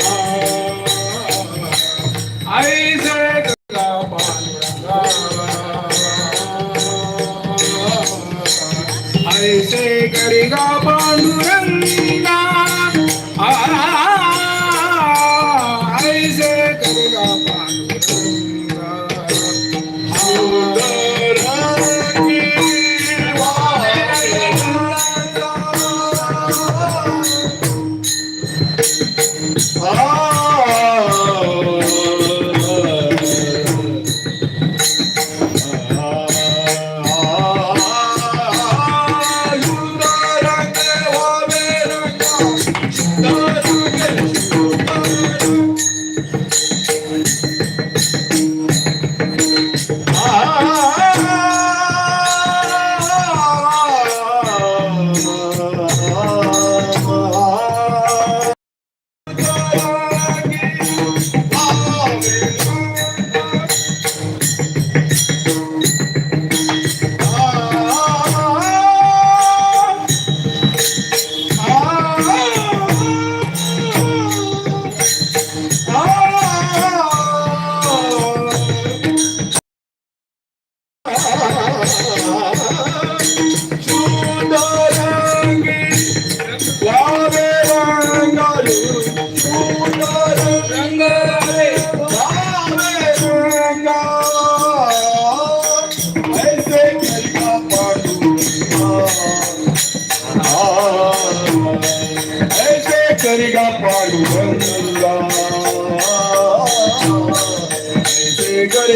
Yeah.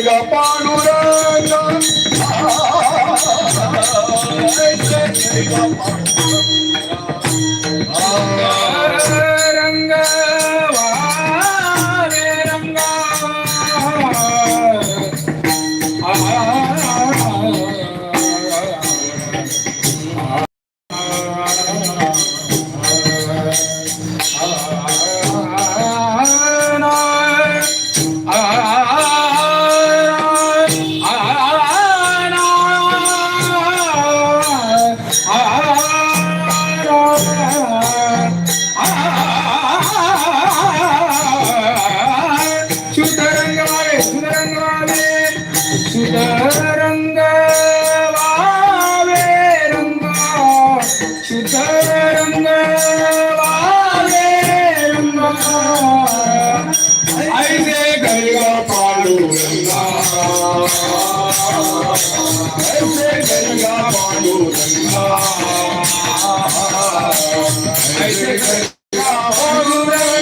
గట్టిగా పాడురా ऐसे गंगा पांडु गंगा ऐसे Ganga Pandu Ganga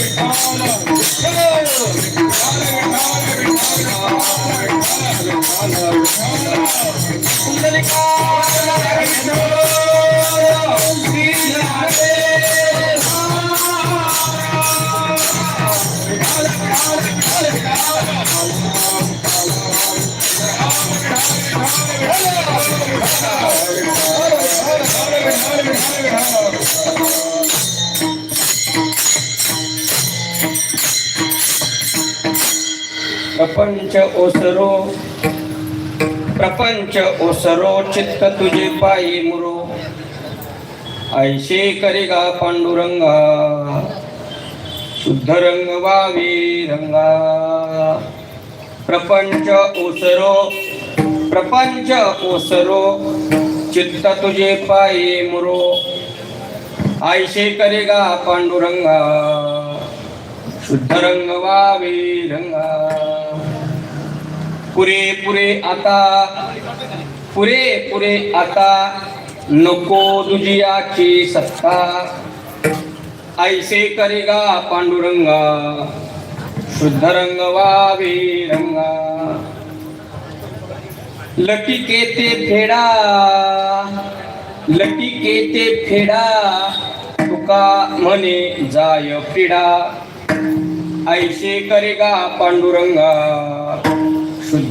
Come on. Come on. प्रपंच ओसरो प्रपंच ओसरो चित्त तुझे पायी मुरो. ऐशे करेगा पांडुरंगा शुद्ध रंग वावी रंगा. प्रपंच ओसरो प्रपंच ओसरो चित्त तुझे पायी मुरो. आयशे करेगा पांडुरंगा शुद्ध रंग वावी रंगा. पुरे पुरे आता. पुरे पुरे आता. नको दुजियाची सत्ता. ऐसे करेगा पांडुरंगा. शुद्ध रंग वावी रंगा लटिके ते फेडा. लटिके ते फेडा. तुका म्हणे जाय पिडा. ऐसे करेगा पांडुरंगा.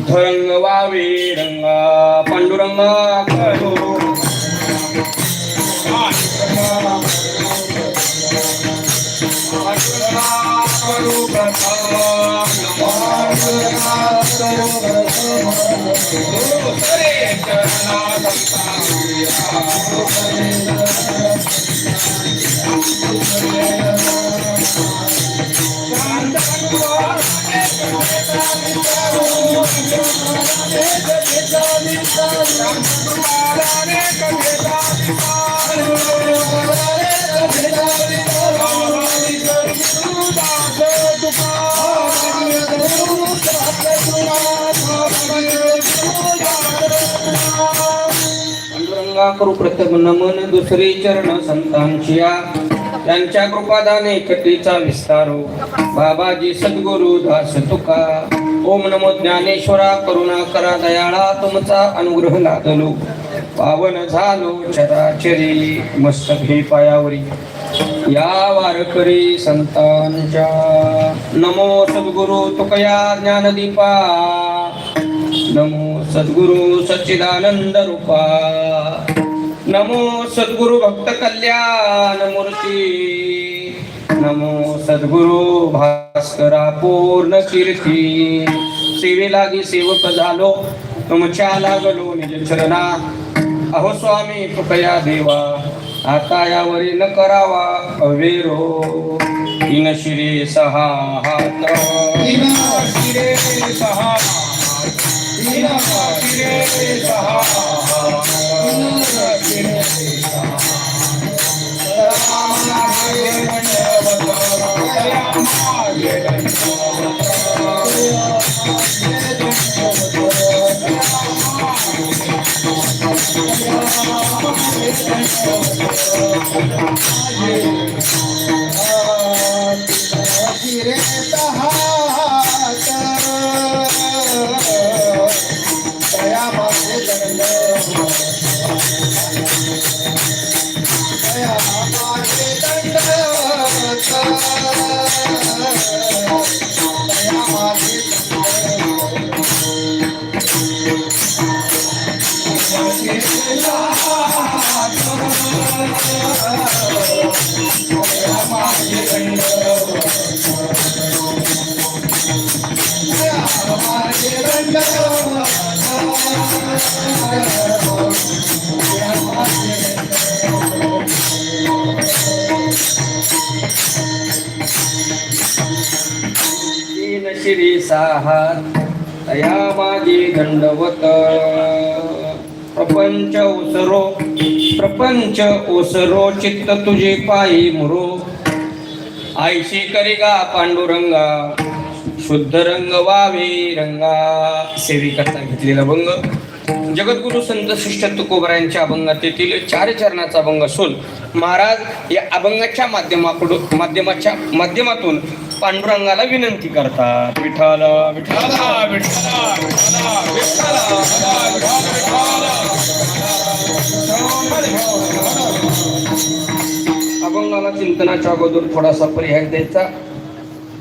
शुद्ध रंग वावे रंगा पांडुरंगा करो करू करू प्रथम नमन दुसरे चरण संतांचिया. त्यांच्या कृपादाने कटीचा विस्तारो. बाबाजी सद्गुरु दास तुका. ओम नमो ज्ञानेश्वरा करुणा करा दयाळा तुमचा अनुग्रह लादलो. पावन झालो चराचरी मस्त हे पायावरी. या वारकरी संतांच्या. नमो सद्गुरु तुकया ज्ञानदीपा. नमो सद्गुरु सच्चिदानंद रूपा. नमो सद्गुरु भक्त कल्याण मूर्ती. नमो सद्गुरु भास्करा पूर्ण कीर्ती. सेवे लागी सेवक झालो तुमच्या लागलो निज चरणा. अहो स्वामी कृपया देवा आता यावरी न करावा अवेरो. तीन शिरे सहा हात. शिरे सहा शिरे शिरी साहात तया माझी दंडवत. प्रपंच ओसरो प्रपंच ओसरो चित्त तुझे पायी मुरो. आयशी करिगा पांडुरंगा शुद्ध रंग वावे रंगा. सेवी करता घेतलेला भंग. जगद्गुरु संत शिष्ट तुकोबरायांच्या अभंगात चार चरणाचा अभंग असून महाराज या अभंगाच्या माध्यमाकडून माध्यमाच्या माध्यमातून पांडुरंगाला विनंती करतात विठाल विठ्ठल विठ्ठला अभंगाला चिंतनाच्या अगोदर थोडासा पर्याय द्यायचा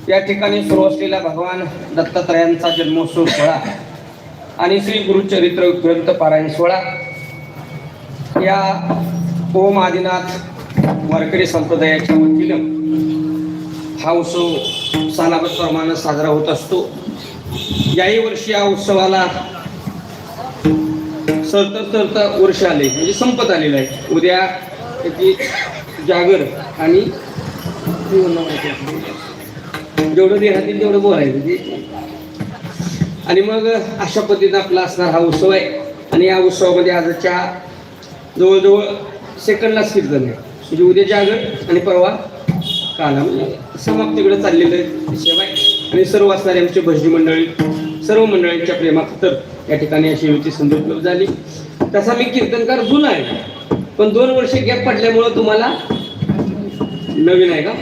या ठिकाणी सुरू असलेला भगवान दत्तात्रयांचा जन्मोत्सव सोहळा आणि श्री गुरुचरित्र ग्रंथ पारायण सोहळा या ओम आदिनाथ वारकरी संप्रदायाच्या वतीनं हा उत्सव सालाबत प्रमाणे साजरा होत असतो. याही वर्षी या उत्सवाला सरतर सरता वर्ष आले म्हणजे संपत आलेलं आहे. उद्या त्याची जागर आणि जेवढं देहातील तेवढं बोलायचं. आणि मग अशा पद्धतीनं आपला असणार हा उत्सव आहे. आणि या उत्सवामध्ये आजच्या जवळजवळ सेकंडलाच कीर्तन आहे. म्हणजे उद्या जागर आणि परवा काला म्हणजे समाप्तीकडे चाललेलं आहे. सेवा आहे. आणि सर्व असणारे आमचे भजनी मंडळी सर्व मंडळींच्या प्रेमाखातर या ठिकाणी अशी युती संधी उपलब्ध झाली. तसा मी कीर्तनकार जुना आहे. पण दोन वर्ष गॅप पडल्यामुळं तुम्हाला नवीन आहे का?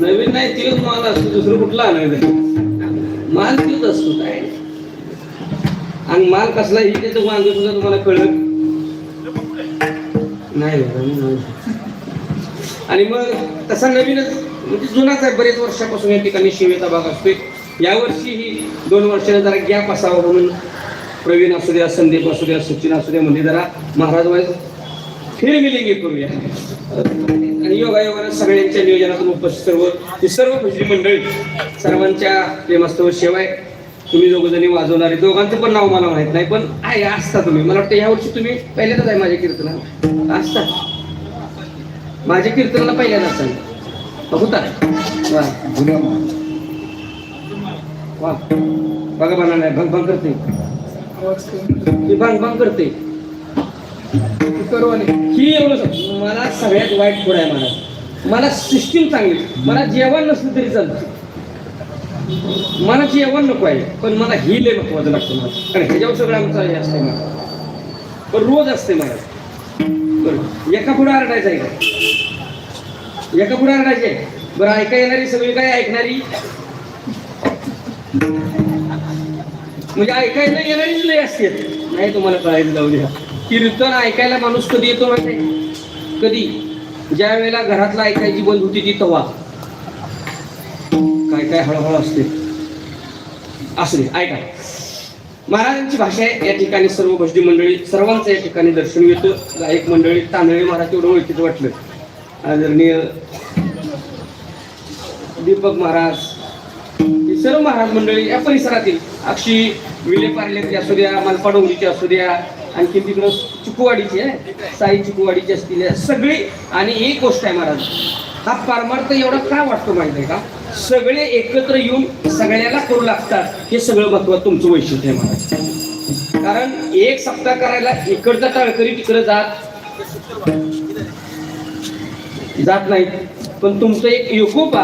नवीन नाही ते तुम्हाला दुसरं कुठला आणायचं माल तीच असतो काय? आणि माल कसला इथे तर वांग सुद्धा तुम्हाला कळत नाही आणि मग तसा नवीनच म्हणजे जुनाच आहे बरेच वर्षापासून या ठिकाणी शिवेचा भाग असतोय. यावर्षी ही दोन वर्षाने जरा गॅप असावा म्हणून प्रवीण असू द्या संदीप असू द्या सचिन असू द्या म्हणजे जरा महाराज वाईज फेरमिलिंग करूया. आणि योगायोगानं सगळ्यांच्या नियोजनातून उपस्थित सर्व ही सर्व भजनी मंडळी सर्वांच्या प्रेमास्तव सेवा आहे तुम्ही दोघंजणी वाजवणारे दोघांचं पण नाव मला माहीत नाही पण आहे असता तुम्ही मला वाटतं यावर्षी तुम्ही पहिल्यांदाच आहे माझ्या कीर्तनाला असता माझ्या कीर्तनाला पहिल्यांदा असाल होता वा वा बघा बना नाही भंग भंग करते ही भंग भंग करते ही एवढं मला सगळ्यात वाईट थोडं आहे मला. मला सिस्टीम चांगली मला जेवण नसलं तरी चालतं. मला जेवण नको आहे पण मला ही लय महत्वाचं लागतं मला. कारण ह्याच्यावर सगळं आमचं हे असते मला. पण रोज असते मला. बरं एका पुढे आरडायचं आहे का? एका पुढे आरडायचं आहे? बरं ऐका येणारी सगळी काय ऐकणारी? म्हणजे ऐकायला येणारीच लय असते नाही तुम्हाला कळायला जाऊ द्या. कीर्तन ऐकायला माणूस कधी येतो माहिती आहे? कधी? ज्या वेळेला घरातला ऐकायची बंद होती ती तवा. काय काय हळहळ असते. असू दे ऐका. महाराजांची भाषा आहे या ठिकाणी सर्व भजनी मंडळी सर्वांचं या ठिकाणी दर्शन घेतो. गायक मंडळी तांदळी महाराज एवढं ओळखीचं वाटलं. आदरणीय दीपक महाराज सर्व महाराज मंडळी या परिसरातील अक्षी विले पार्लेची असू द्या मालपाडोंगरीची असू द्या आणखी तिकडं चुकवाडीची आहे. साई चिकुवाडीची असतील सगळी. आणि एक गोष्ट आहे महाराज हा परमार्थ एवढा का वाटतो माहिती आहे का? सगळे एकत्र येऊन सगळ्याला करू लागतात. हे सगळं महत्त्व तुमचं वैशिष्ट्य आहे महाराज. कारण एक सप्ताह करायला इकडचा टाळकरी तिकडं जात जात नाही. पण तुमचं एक एकोपा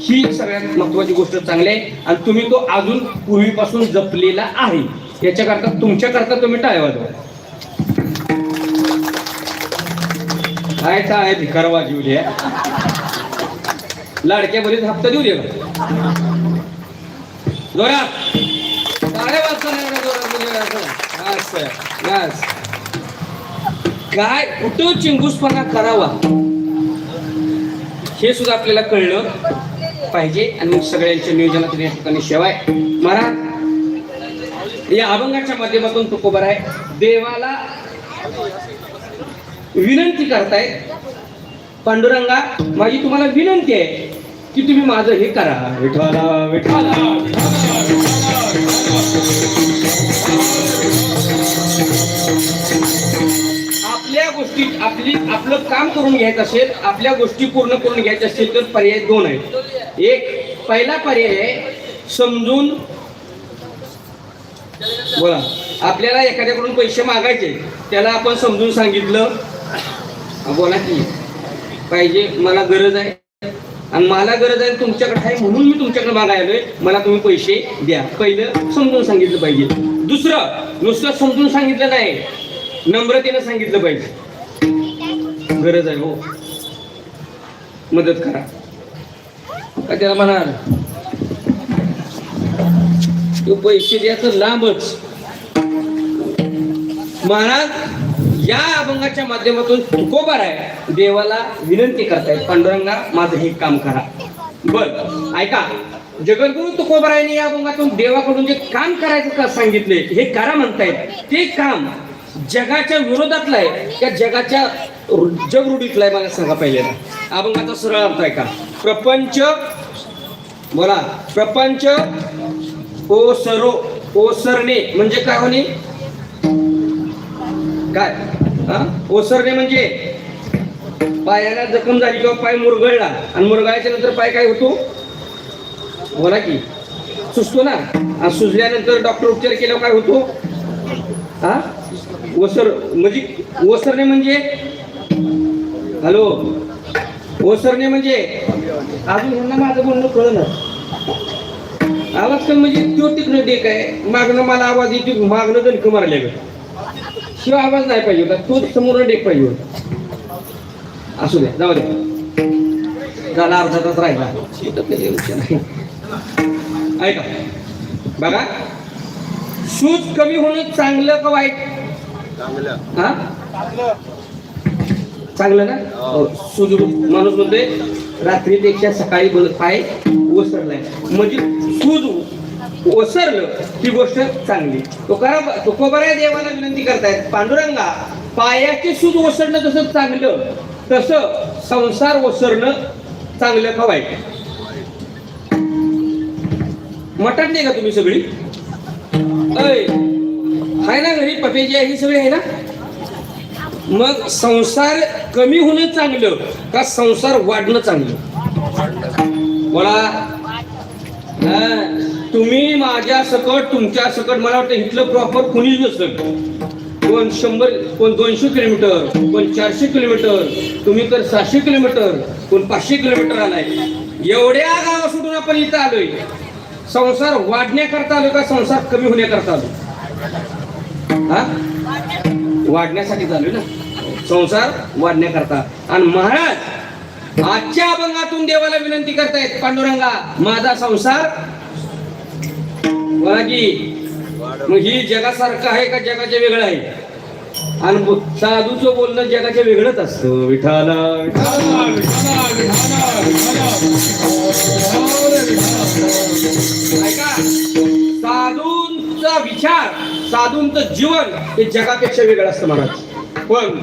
ही सगळ्यात महत्वाची गोष्ट चांगली आहे. आणि तुम्ही तो अजून पूर्वीपासून जपलेला आहे. याच्याकरता तुमच्याकरता तुम्ही टाळ्या वाजवा आहे भिकारवा जीव द्या लाडक्या बरीच हप्ता देऊ दे जोरात. वाजता काय? कुठं चिंगूसपणा करावा? हे सुद्धा आपल्याला कळलं पाहिजे आणि मग सगळ्यांच्या नियोजनातून या ठिकाणी शेवाय. महाराज या अभंगाच्या माध्यमातून तुकोबर आहे देवाला विनंती करताय. पांडुरंगा माझी तुम्हाला विनंती आहे की तुम्ही माझं हे करा. विठवाला विठवाला आपल्या गोष्टी आपली आपलं काम करून घ्यायचं असेल आपल्या गोष्टी पूर्ण करून घ्यायच्या असतील तर पर्याय दोन आहेत. एक पहिला पर्याय आहे समजून बोला. आपल्याला एखाद्याकडून पैसे मागायचे त्याला आपण समजून सांगितलं. बोला की. पाहिजे मला गरज आहे. आणि मला गरज आहे तुमच्याकडे आहे म्हणून मी तुमच्याकडे मागायलोय मला तुम्ही पैसे द्या. पहिलं समजून सांगितलं पाहिजे. दुसरं नुसतं समजून सांगितलं नाही. नम्रतेनं सांगितलं पाहिजे. गरज आहे हो. मदत करा. का त्याला म्हणाल? तो पैसे द्यायचं लांबच. महाराज या अभंगाच्या माध्यमातून तुकोबार आहे. देवाला विनंती करतायत. पांडुरंगा माझं हे काम करा. बर. ऐका. जगद्गुरु तुकोबरायने या अभंगातून देवाकडून जे काम करायचं का सांगितले हे करा म्हणतायत. ते काम जगाच्या विरोधातलं आहे. त्या जगाच्या जगरूढीतलं आहे. मला सांगा पहिले. अभंगाचा सरळ अर्थ आहे का प्रपंच बोला. प्रपंच ओसरो ओसरणे. म्हणजे काय होणे? काय? हा? ओसरणे म्हणजे पायाला जखम झाली किंवा पाय मुरगळला. आणि मुरगळाच्या नंतर पाय काय होतो? बोला की. सुचतो ना? आणि सुजल्यानंतर डॉक्टर उपचार केल्यावर काय होतो? हा? ओसर म्हणजे ओसरणे म्हणजे? हॅलो? ओसरणे म्हणजे? अजून ह्यांना माझं बोलणं कळलं आवाज कमी म्हणजे तो तिकडं डेक आहे. मागणं मला आवाज येतो मागणं दणकं मारल्या शिवाय आवाज नाही पाहिजे होता तो समोर डेक पाहिजे होता. असू द्या जाऊ द्या झाला अर्धा तास राहिला. ऐका बघा. सूज कमी होणं चांगलं का वाईट? हा? चांगलं ना? हो, सुदृढ माणूस म्हणतोय रात्रीपेक्षा सकाळी बोलत पाय ओसरलाय. म्हणजे सूज ओसरलं ही गोष्ट चांगली. तो करा तो कोबऱ्या देवाला विनंती करतायत पांडुरंगा पायाची सूज ओसरणं जसं चांगलं तसं संसार ओसरणं चांगलं का वाईट? मटण नाही का तुम्ही सगळी? अय आहे ना घरी पपेजी आहे ही सगळी आहे ना? मग संसार कमी होणं चांगलं का संसार वाढणं चांगलं? बोला हा, तुम्ही माझ्या सकट तुमच्या सकट मला वाटतं इथलं प्रॉपर कुणीच नसतं कोण शंभर कोण दोनशे किलोमीटर कोण चारशे किलोमीटर तुम्ही तर सहाशे किलोमीटर कोण पाचशे किलोमीटर आलाय. एवढ्या गावा सुटून आपण इथं आलोय. संसार वाढण्याकरता आलो का संसार कमी होण्याकरता आलो हा? वाढण्यासाठी चालू ना. संसार वाढण्याकरता. आणि महाराज आजच्या अभंगातून देवाला विनंती करतायत पांडुरंगा माझा संसार बघा की मग ही जगासारखं आहे का जगाच्या वेगळं आहे? आणि साधूचं बोलणं जगाच्या वेगळंच असतं. विठाला विठाला, साधूंचा विचार साधूंचं जीवन हे जगापेक्षा वेगळं असतं महाराज. पण